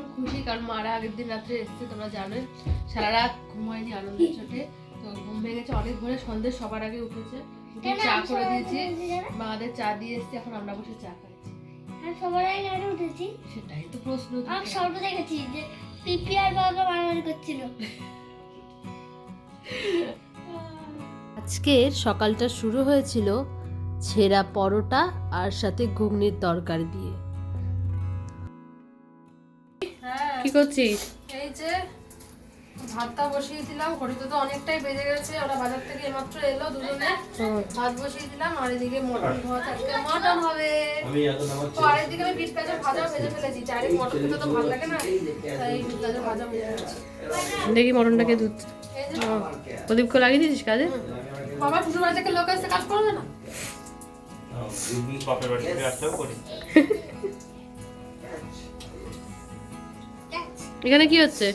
ভীষণ খুশি কারণ মারা আগের দিন রাত্রে এসছে তোমরা জানোই। সারা রাত ঘুম হয়নি আনন্দের চোটে তো ঘুম ভেঙেছে অনেক ভোরে সন্ধ্যে সবার আগে উঠেছে। উঠে চা করে দিয়েছি। মাদের চা দিয়ে এসছি এখন আমরা বসে চা খাচ্ছি। আমি সবার আগে গাড়ি উঠেছি? সেটাই তো প্রশ্ন আমি দেখেছি যে পিপি আর বাবা মারামারি করছিল। আজকের সকালটা শুরু হয়েছিল ছেঁড়া পরোটা আর সাথে ঘুগনির তরকারি দিয়ে। কি করছিস? এই যে ভাতটা বসিয়ে দিলাম ঘড়িতে তো অনেকটাই বেজে গেছে ওরা বাজার থেকে এইমাত্র এলো দুজনে। ভাত বসিয়ে দিলাম আর এদিকে মটন ভাত আজকে মটন হবে। তো আর এদিকে আমি বিট গাজর ভাজা ভেজে ফেলেছি চারিক মটন খেতে তো ভালো লাগে না তাই বিট গাজর ভাজা ভেজে ফেলেছি। দেখি মটনটাকে দুধ। প্রদীপকে লাগিয়ে দিয়েছিস কাজে? বাবা শ্বশুর বাড়ি থেকে লোক এসে কাজ করবে না? বাপের বাড়ি থেকে আসলেও করি। এখানে কি হচ্ছে?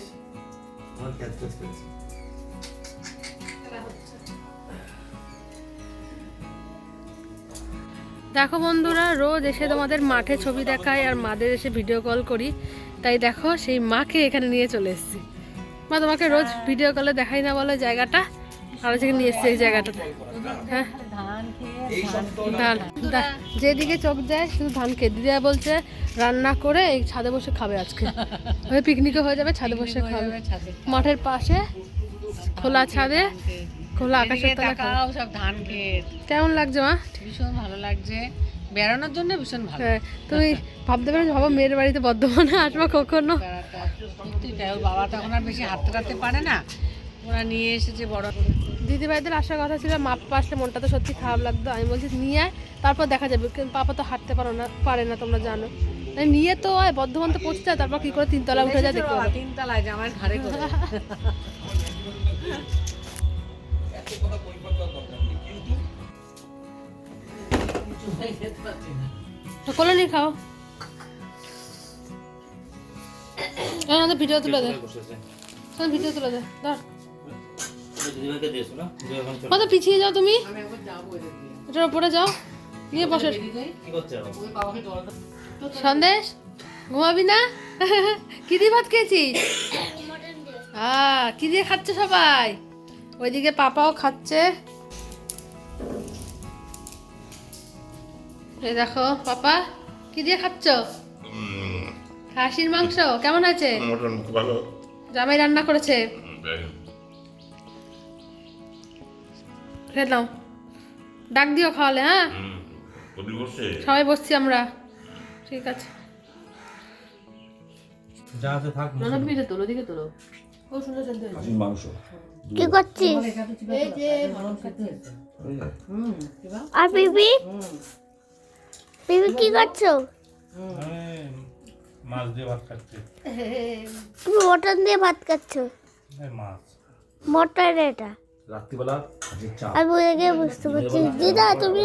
দেখো বন্ধুরা রোজ এসে তোমাদের মাঠে ছবি দেখায় আর মাদের এসে ভিডিও কল করি। তাই দেখো সেই মাকে এখানে নিয়ে চলে এসেছি। মা তোমাকে রোজ ভিডিও কলে দেখাই না বলে জায়গাটা? আর আজকে নিয়ে এসেছি এই জায়গাটাতে। হ্যাঁ? ধান যেদিকে চোখ যায় শুধু ধান খেতে দিদিয়া বলছে রান্না করে এই ছাদে বসে খাবে আজকে। ওই পিকনিকও হয়ে যাবে ছাদে বসে খাবে। মাঠের পাশে খোলা ছাদে খোলা আকাশের তলায় তাকাও সব ধান ক্ষেত কেমন লাগছে মা? ভীষণ ভালো লাগছে। বেড়ানোর জন্য ভীষণ ভালো। হ্যাঁ, তুমি ভাবতে পারো ভাবো মেয়ের বাড়িতে বর্ধমানে আসব কখনো? বাবা তখন আর বেশি হাঁটতে টাটতে পারে না। ওরা নিয়ে এসেছে বড় দিদি ভাইদের আসার কথা ছিল মা পাপা আসলে মনটা তো সত্যি খারাপ লাগতো। আমি বলছি নিয়ে আয় তারপর দেখা যাবে। কিন্তু পাপা তো হাঁটতে পারো না পারে না তোমরা জানো। নিয়ে তো আয় বর্ধমান তো পৌঁছে যায় তারপর কি করে তিনতলা উঠে যায় দেখতে পাবে তিনতলায় জামাই ঘাড়ে করে তো কোলে নিয়ে খাও। ভিডিও তুলে দে। ভিডিও তুলে দে ধর। কত পিছিয়ে যাও তুমি। এটার উপরে যাও নিয়ে বসে। সন্দেশ ঘুমাবি না? কি দিয়ে ভাত খেয়েছিস? হ্যাঁ কি দিয়ে খাচ্ছে সবাই? ওইদিকে পাপাও খাচ্ছে। এই দেখো পাপা কি দিয়ে খাচ্ছ? খাসির মাংস কেমন আছে? মটন ভালো। জামাই রান্না করেছে। খেয়ে নাও ডাক দিও খাওয়ালে হ্যাঁ? সবাই বসছি আমরা। ঠিক আছে। যা আছে থাক দিকে তোলো দিকে তোলো। খুব সুন্দর সেদ্ধ হয়েছে। মাংস। কি করছিস? আর কি করছ? মাছ দিয়ে ভাত খাচ্ছে। তুমি মটন দিয়ে ভাত খাচ্ছো? মাছ। মটন এটা। রাত্রিবেলা খাসির চাপ আমি বুঝে গিয়ে বুঝতে পারছি। দিদা তুমি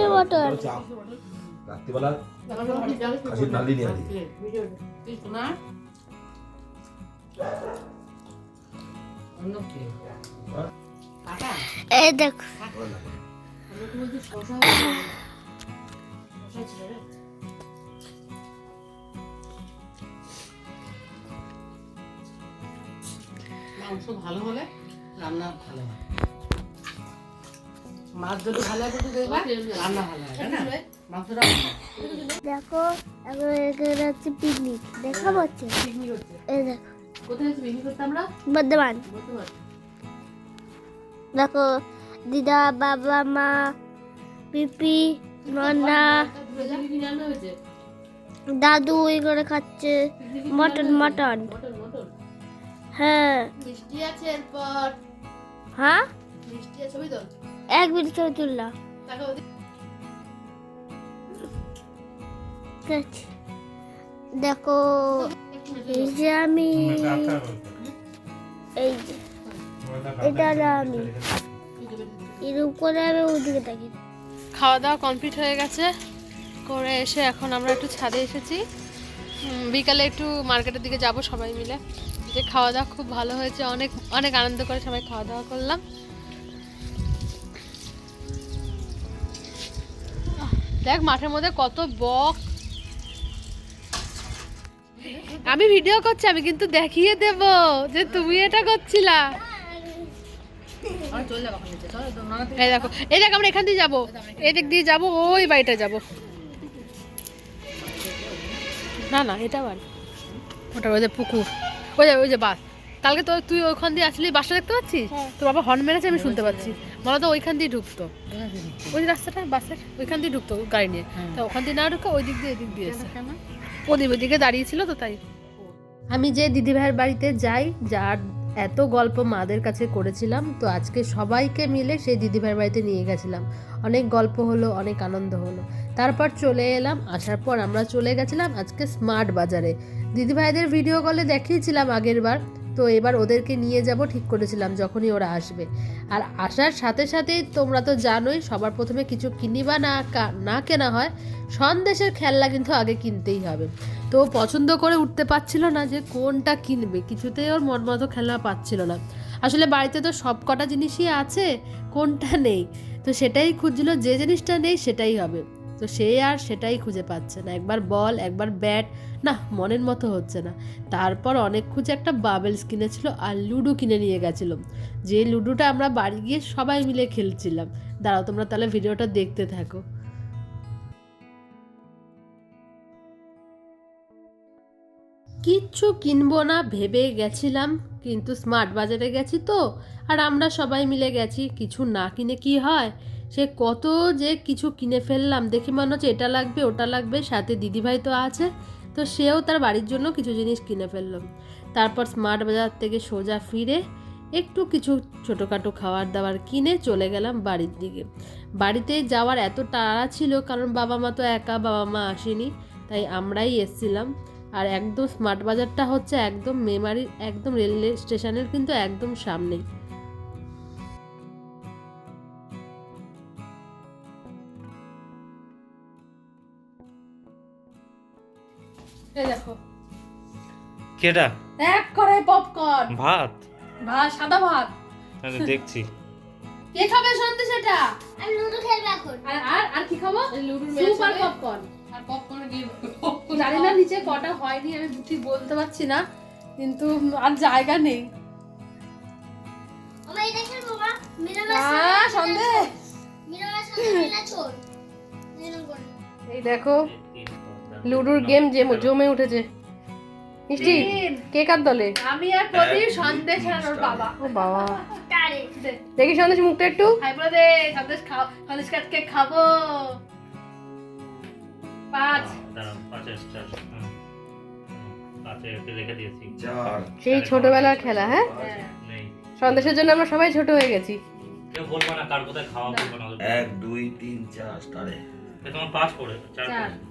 চাপ রাত্রিবেলা খাসির নালি নিয়ে আসি এই দেখো। মাংস ভালো হলে রান্না ভালো হয়। মাছ যদি ভালো হয় কিন্তু দেখবা রান্না ভালো হয় না? মাংসটা দেখো এখন হচ্ছে পিকনিক। দেখা পাচ্ছে এই দেখো। কোথায় হচ্ছে বিক্রি করতে আমরা? বর্ধমান। দেখো দিদা বাবা মা পিপি নন্না হয়েছে? দাদু ওই করে খাচ্ছে। Mutton mutton. হ্যাঁ। মিষ্টি আছে এরপর। হ্যাঁ? এক মিনিট ছবি তুললাম দেখো আমি এই যে এটা আমি। এর উপরে আমি ওদিকে থাকি। খাওয়া দাওয়া কমপ্লিট হয়ে গেছে। করে এসে এখন আমরা একটু ছাদে এসেছি। বিকালে একটু মার্কেটের দিকে যাব সবাই মিলে। যে খাওয়া দাওয়া খুব ভালো হয়েছে অনেক অনেক আনন্দ করে সবাই খাওয়া দাওয়া করলাম। দেখ মাঠের মধ্যে কত বক। আমি ভিডিও করছি আমি কিন্তু দেখিয়ে দেব যে তুমি এটা করছিলা। এই দেখো এই দেখ আমরা এখান দিয়ে যাব। এদিক দিয়ে যাব ওই বাড়িটা যাব। না না এটা বাড়ি। ওটা ওই যে পুকুর ওই যে ওই যে বাস কালকে তো তুই ওইখান দিয়ে আসলি বাসটা দেখতে পাচ্ছিস? তোর বাবা হর্ন মেরেছে আমি শুনতে পাচ্ছি। বলো তো ওইখান দিয়ে ঢুকতো। ওই রাস্তাটা বাসের ওইখান দিয়ে ঢুকতো গাড়ি নিয়ে। তা ওখান দিয়ে না ঢুকে ওই দিক দিয়ে এদিক দিয়ে এসে। ওদিক ওইদিকে দাঁড়িয়েছিল তো তাই। আমি যে দিদিভাইয়ের বাড়িতে যাই যার এত গল্প মাদের কাছে করেছিলাম তো আজকে সবাইকে মিলে সেই দিদিভাইয়ের বাড়িতে নিয়ে গেছিলাম। অনেক গল্প হলো অনেক আনন্দ হলো। তারপর চলে এলাম আসার পর আমরা চলে গেছিলাম আজকে স্মার্ট বাজারে। দিদিভাইদের ভিডিও কলে দেখিয়েছিলাম আগের বার, তো এবার ওদেরকে নিয়ে যাব, ঠিক করেছিলাম যখনই ওরা আসবে। আর আসার সাথে সাথেই তোমরা তো জানোই, সবার প্রথমে কিছু কিনিবা না কা- না কেনা হয়, সন্দেশের খেলনা কিন্তু আগে কিনতেই হবে। তো পছন্দ করে উঠতে পারছিল না যে কোনটা কিনবে, কিছুতেই ওর মন মতো খেলনা পাচ্ছিল না। আসলে বাড়িতে তো সব কটা জিনিসই আছে, কোনটা নেই? তো সেটাই খুঁজছিল যে জিনিসটা নেই সেটাই হবে। তো সে আর সেটাই খুঁজে পাচ্ছে না। একবার বল, একবার ব্যাট, না, মনের মতো হচ্ছে না। তারপর অনেক খুঁজে একটা বাবেলস কিনেছিল আর লুডো কিনে নিয়ে গেছিল। যে লুডোটা আমরা বাড়ি গিয়ে সবাই মিলে খেলছিলাম। দাঁড়াও, তোমরা তাহলে ভিডিওটা দেখতে থাকো। কিচ্ছু কিনবো না, ভেবে গেছিলাম, কিন্তু স্মার্ট বাজারে গেছি তো। আর আমরা সবাই মিলে গেছি, কিছু না কিনে কি হয়? সে কত যে কিছু কিনে ফেললাম, দেখে মনে হচ্ছে এটা লাগবে, ওটা লাগবে, সাথে দিদিভাই তো আছে, তো সেও তার বাড়ির জন্য কিছু জিনিস কিনে ফেলল। তারপর স্মার্ট বাজার থেকে সোজা ফিরে একটু কিছু ছোটোখাটো খাবার দাবার কিনে চলে গেলাম বাড়ির দিকে। বাড়িতে যাওয়ার এত তাড়া ছিল, কারণ বাবা মা তো একা, বাবা মা আসেনি, তাই আমরাই এসছিলাম। আর একদম স্মার্ট বাজারটা হচ্ছে একদম মেমারির একদম রেলওয়ে স্টেশনের কিন্তু একদম সামনেই এই দেখো। কেটা এক কড়াই পপকর্ন ভাত? ভাত সাদা ভাত। আমি দেখছি। কে খাবে সন্দেশ এটা আমি লুডো খেলব এখন আর আর আর কি খাব? লুডুর সুপ আর পপকর্ন আর পপকর্ন দিয়ে জানি না নিচে কটা হয়নি আমি ঠিক বলতে পারছি না কিন্তু আর জায়গা নেই। আমার এটা খেলব মা মিরামার আহ, সন্দেশ সাথে মিলা চোর। এই দেখো। লুডুর গেম যে জমে উঠেছে। মিষ্টি কে কার দলে? আমি আর প্রদীপ সন্দেশ আর ওর বাবা। ও বাবা। দেখি সন্দেশ মুখটা একটু। হাই বলে সন্দেশ খাও সন্দেশ কাটকে খাব? পাঁচ। সেই ছোটবেলার খেলা হ্যাঁ? সন্দেশের জন্য আমরা সবাই ছোট হয়ে গেছি। কেউ বলব না কার কোথায় খাওয়া বলব না। এক দুই তিন চার স্টারে। তোমার করে চার।